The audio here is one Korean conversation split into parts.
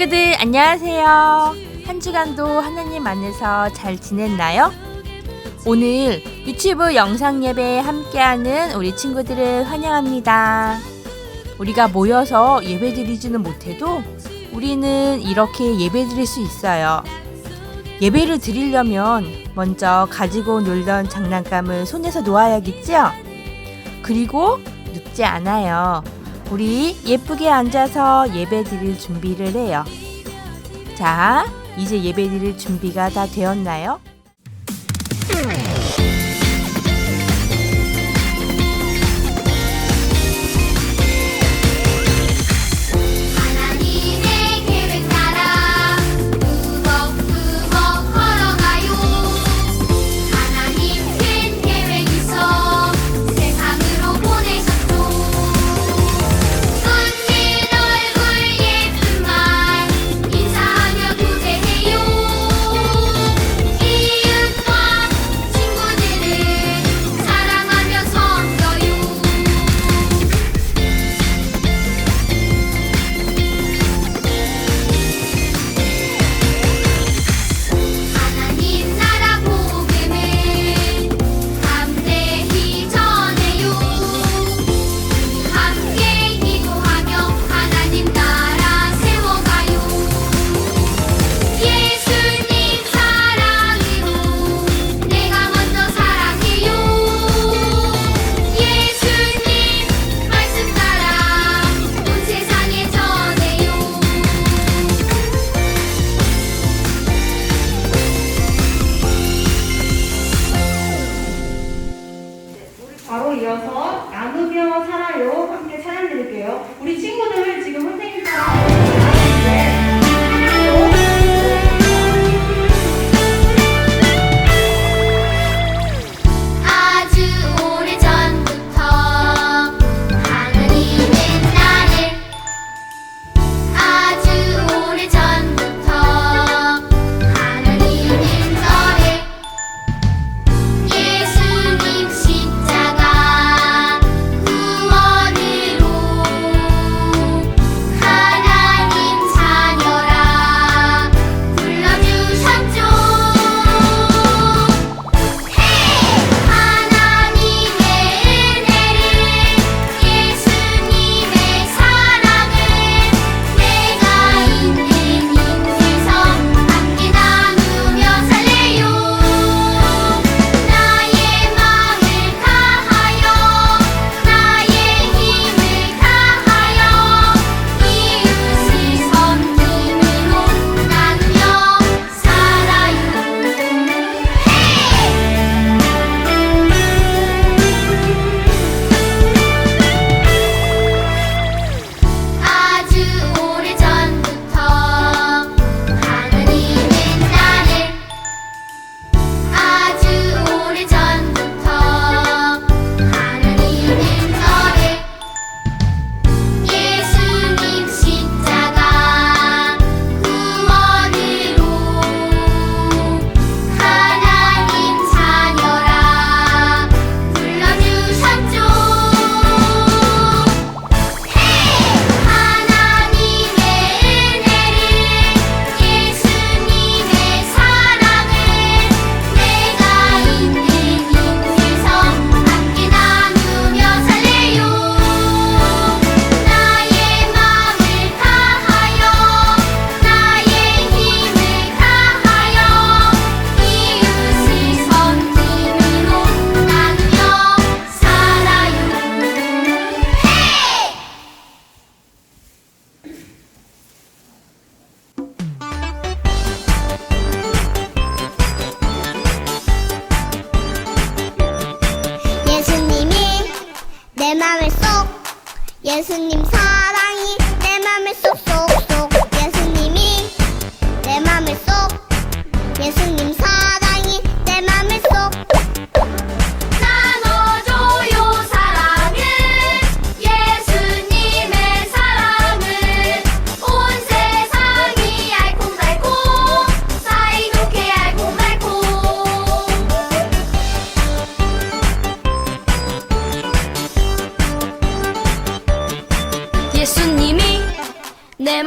친구들 안녕하세요. 한 주간도 하나님 안에서 잘 지냈나요? 오늘 유튜브 영상 예배에 함께하는 우리 친구들을 환영합니다. 우리가 모여서 예배 드리지는 못해도 우리는 이렇게 예배 드릴 수 있어요. 예배를 드리려면 먼저 가지고 놀던 장난감을 손에서 놓아야겠지요? 그리고 눕지 않아요. 우리 예쁘게 앉아서 예배 드릴 준비를 해요. 자, 이제 예배 드릴 준비가 다 되었나요?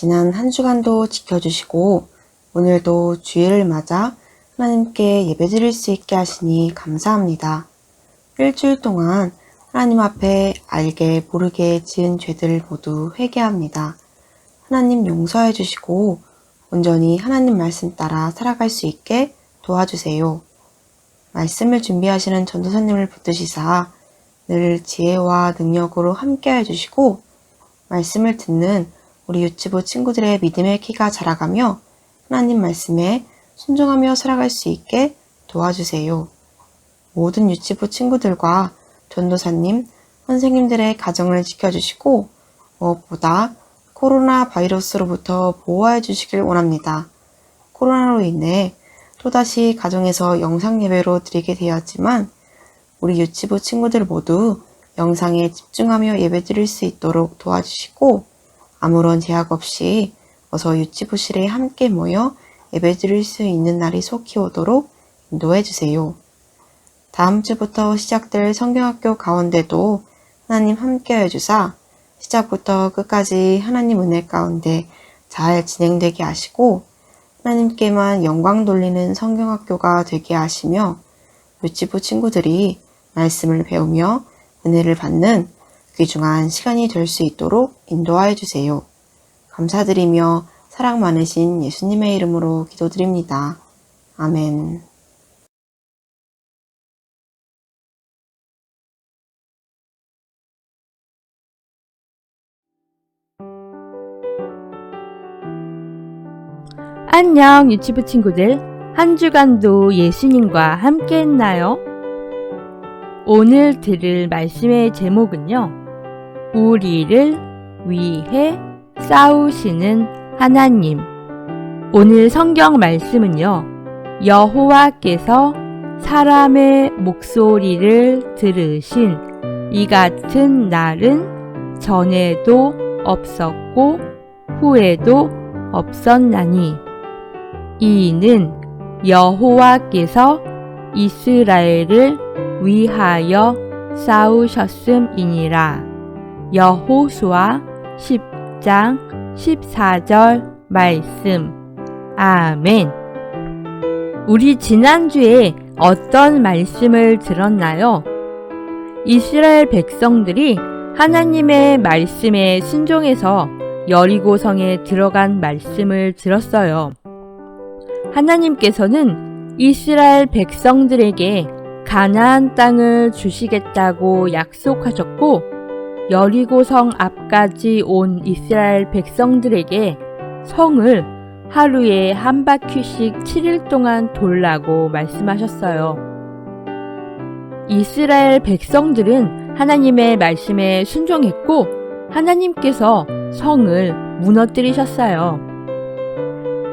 지난 한 주간도 지켜주시고 오늘도 주일을 맞아 하나님께 예배드릴 수 있게 하시니 감사합니다. 일주일 동안 하나님 앞에 알게 모르게 지은 죄들 모두 회개합니다. 하나님 용서해 주시고 온전히 하나님 말씀 따라 살아갈 수 있게 도와주세요. 말씀을 준비하시는 전도사님을 붙드시사 늘 지혜와 능력으로 함께 해 주시고 말씀을 듣는 우리 유치부 친구들의 믿음의 키가 자라가며 하나님 말씀에 순종하며 살아갈 수 있게 도와주세요. 모든 유치부 친구들과 전도사님, 선생님들의 가정을 지켜주시고 무엇보다 코로나 바이러스로부터 보호해 주시길 원합니다. 코로나로 인해 또다시 가정에서 영상 예배로 드리게 되었지만 우리 유치부 친구들 모두 영상에 집중하며 예배 드릴 수 있도록 도와주시고 아무런 제약 없이 어서 유치부실에 함께 모여 예배 드릴 수 있는 날이 속히 오도록 인도해 주세요. 다음 주부터 시작될 성경학교 가운데도 하나님 함께 해주사 시작부터 끝까지 하나님 은혜 가운데 잘 진행되게 하시고 하나님께만 영광 돌리는 성경학교가 되게 하시며 유치부 친구들이 말씀을 배우며 은혜를 받는 귀중한 시간이 될 수 있도록 인도하여 주세요. 감사드리며 사랑 많으신 예수님의 이름으로 기도드립니다. 아멘. 안녕 유치부 친구들 한 주간도 예수님과 함께 했나요? 오늘 들을 말씀의 제목은요 우리를 위해 싸우시는 하나님 오늘 성경 말씀은요 여호와께서 사람의 목소리를 들으신 이 같은 날은 전에도 없었고 후에도 없었나니 이는 여호와께서 이스라엘을 위하여 싸우셨음이니라. 여호수아 10장 14절 말씀. 아멘. 우리 지난주에 어떤 말씀을 들었나요? 이스라엘 백성들이 하나님의 말씀에 순종해서 여리고성에 들어간 말씀을 들었어요. 하나님께서는 이스라엘 백성들에게 가나안 땅을 주시겠다고 약속하셨고 여리고성 앞까지 온 이스라엘 백성들에게 성을 하루에 한 바퀴씩 7일 동안 돌라고 말씀하셨어요. 이스라엘 백성들은 하나님의 말씀에 순종했고 하나님께서 성을 무너뜨리셨어요.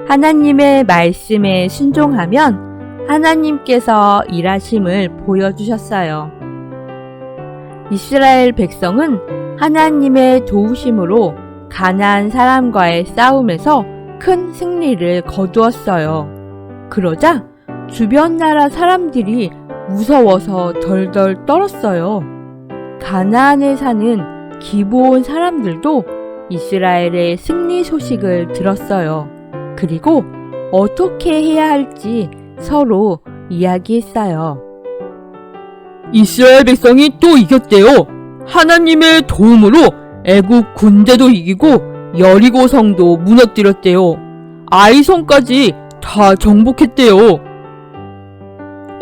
하나님의 말씀에 순종하면 하나님께서 일하심을 보여주셨어요. 이스라엘 백성은 하나님의 도우심으로 가나안 사람과의 싸움에서 큰 승리를 거두었어요. 그러자 주변 나라 사람들이 무서워서 덜덜 떨었어요. 가나안에 사는 기브온 사람들도 이스라엘의 승리 소식을 들었어요. 그리고 어떻게 해야 할지 서로 이야기했어요. 이스라엘 백성이 또 이겼대요. 하나님의 도움으로 애국 군대도 이기고 여리고 성도 무너뜨렸대요. 아이성까지 다 정복했대요.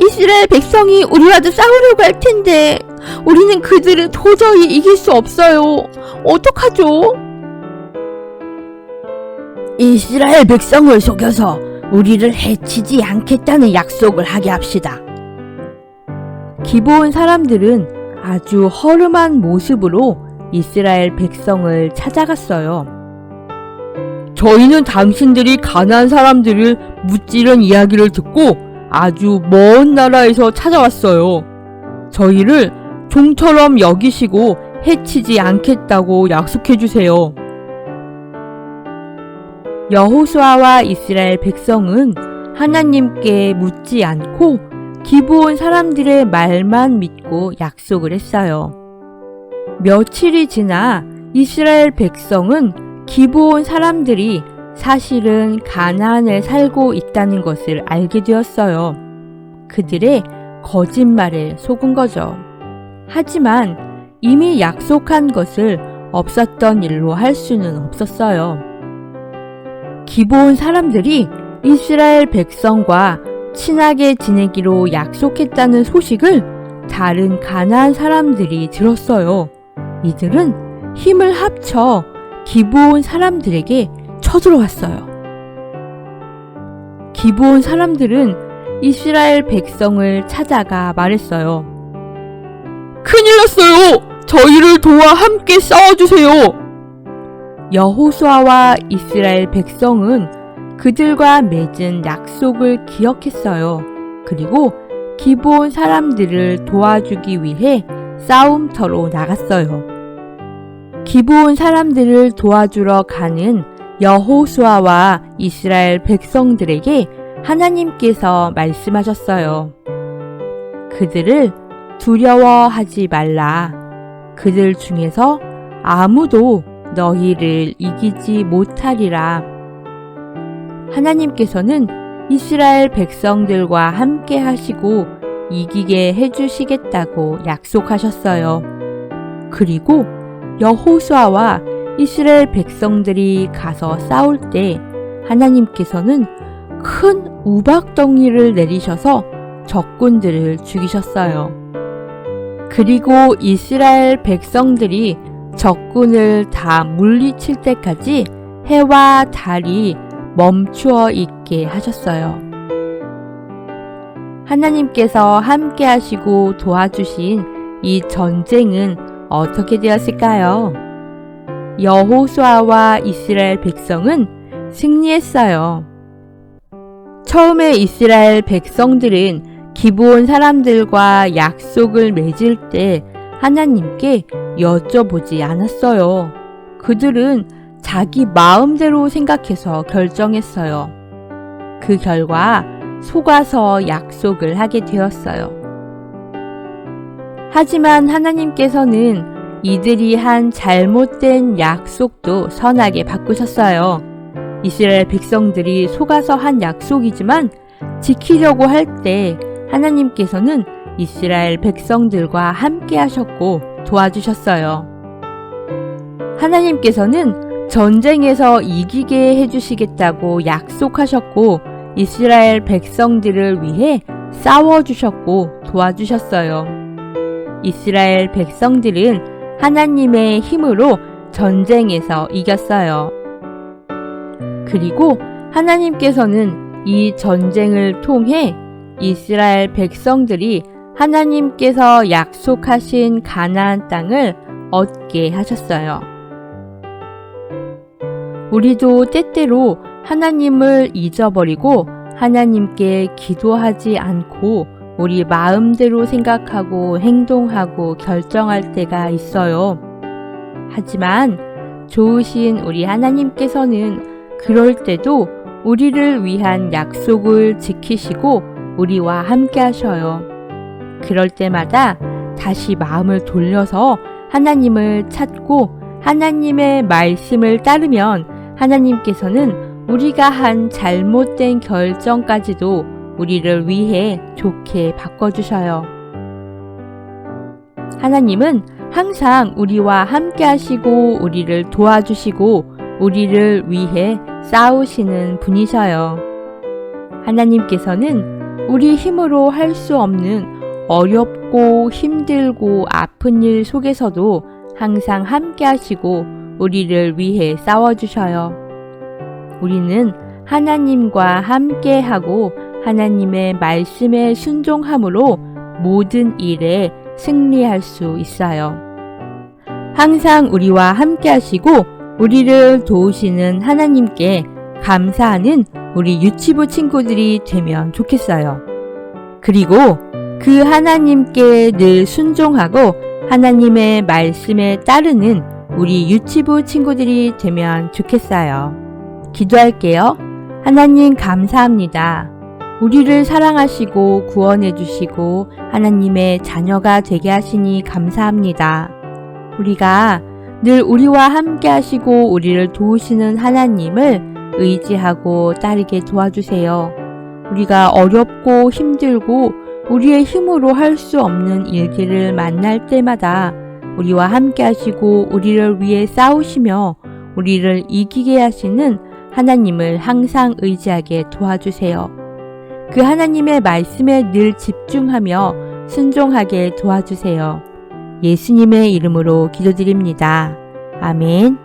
이스라엘 백성이 우리와도 싸우려고 할 텐데 우리는 그들을 도저히 이길 수 없어요. 어떡하죠? 이스라엘 백성을 속여서 우리를 해치지 않겠다는 약속을 하게 합시다. 기브온 사람들은 아주 허름한 모습으로 이스라엘 백성을 찾아갔어요. 저희는 당신들이 가난한 사람들을 무찌른 이야기를 듣고 아주 먼 나라에서 찾아왔어요. 저희를 종처럼 여기시고 해치지 않겠다고 약속해 주세요. 여호수아와 이스라엘 백성은 하나님께 묻지 않고 기브온 사람들의 말만 믿고 약속을 했어요. 며칠이 지나 이스라엘 백성은 기브온 사람들이 사실은 가나안에 살고 있다는 것을 알게 되었어요. 그들의 거짓말에 속은 거죠. 하지만 이미 약속한 것을 없었던 일로 할 수는 없었어요. 기브온 사람들이 이스라엘 백성과 친하게 지내기로 약속했다는 소식을 다른 가나안 사람들이 들었어요. 이들은 힘을 합쳐 기브온 사람들에게 쳐들어왔어요. 기브온 사람들은 이스라엘 백성을 찾아가 말했어요. 큰일 났어요! 저희를 도와 함께 싸워주세요! 여호수아와 이스라엘 백성은 그들과 맺은 약속을 기억했어요. 그리고 기브온 사람들을 도와주기 위해 싸움터로 나갔어요. 기브온 사람들을 도와주러 가는 여호수아와 이스라엘 백성들에게 하나님께서 말씀하셨어요. 그들을 두려워하지 말라. 그들 중에서 아무도 너희를 이기지 못하리라. 하나님께서는 이스라엘 백성들과 함께 하시고 이기게 해주시겠다고 약속하셨어요. 그리고 여호수아와 이스라엘 백성들이 가서 싸울 때 하나님께서는 큰 우박덩이를 내리셔서 적군들을 죽이셨어요. 그리고 이스라엘 백성들이 적군을 다 물리칠 때까지 해와 달이 멈추어 있게 하셨어요. 하나님께서 함께 하시고 도와주신 이 전쟁은 어떻게 되었을까요? 여호수아와 이스라엘 백성은 승리했어요. 처음에 이스라엘 백성들은 기브온 사람들과 약속을 맺을 때 하나님께 여쭤보지 않았어요. 그들은 자기 마음대로 생각해서 결정했어요. 그 결과 속아서 약속을 하게 되었어요. 하지만 하나님께서는 이들이 한 잘못된 약속도 선하게 바꾸셨어요. 이스라엘 백성들이 속아서 한 약속이지만 지키려고 할 때 하나님께서는 이스라엘 백성들과 함께 하셨고 도와주셨어요. 하나님께서는 전쟁에서 이기게 해주시겠다고 약속하셨고 이스라엘 백성들을 위해 싸워주셨고 도와주셨어요. 이스라엘 백성들은 하나님의 힘으로 전쟁에서 이겼어요. 그리고 하나님께서는 이 전쟁을 통해 이스라엘 백성들이 하나님께서 약속하신 가나안 땅을 얻게 하셨어요. 우리도 때때로 하나님을 잊어버리고 하나님께 기도하지 않고 우리 마음대로 생각하고 행동하고 결정할 때가 있어요. 하지만 좋으신 우리 하나님께서는 그럴 때도 우리를 위한 약속을 지키시고 우리와 함께 하셔요. 그럴 때마다 다시 마음을 돌려서 하나님을 찾고 하나님의 말씀을 따르면 하나님께서는 우리가 한 잘못된 결정까지도 우리를 위해 좋게 바꿔주셔요. 하나님은 항상 우리와 함께 하시고 우리를 도와주시고 우리를 위해 싸우시는 분이셔요. 하나님께서는 우리 힘으로 할 수 없는 어렵고 힘들고 아픈 일 속에서도 항상 함께 하시고 우리를 위해 싸워주셔요. 우리는 하나님과 함께 하고 하나님의 말씀에 순종함으로 모든 일에 승리할 수 있어요. 항상 우리와 함께 하시고 우리를 도우시는 하나님께 감사하는 우리 유치부 친구들이 되면 좋겠어요. 그리고 그 하나님께 늘 순종하고 하나님의 말씀에 따르는 우리 유치부 친구들이 되면 좋겠어요. 기도할게요. 하나님 감사합니다. 우리를 사랑하시고 구원해 주시고 하나님의 자녀가 되게 하시니 감사합니다. 우리가 늘 우리와 함께 하시고 우리를 도우시는 하나님을 의지하고 따르게 도와주세요. 우리가 어렵고 힘들고 우리의 힘으로 할 수 없는 일들을 만날 때마다 우리와 함께 하시고 우리를 위해 싸우시며 우리를 이기게 하시는 하나님을 항상 의지하게 도와주세요. 그 하나님의 말씀에 늘 집중하며 순종하게 도와주세요. 예수님의 이름으로 기도드립니다. 아멘.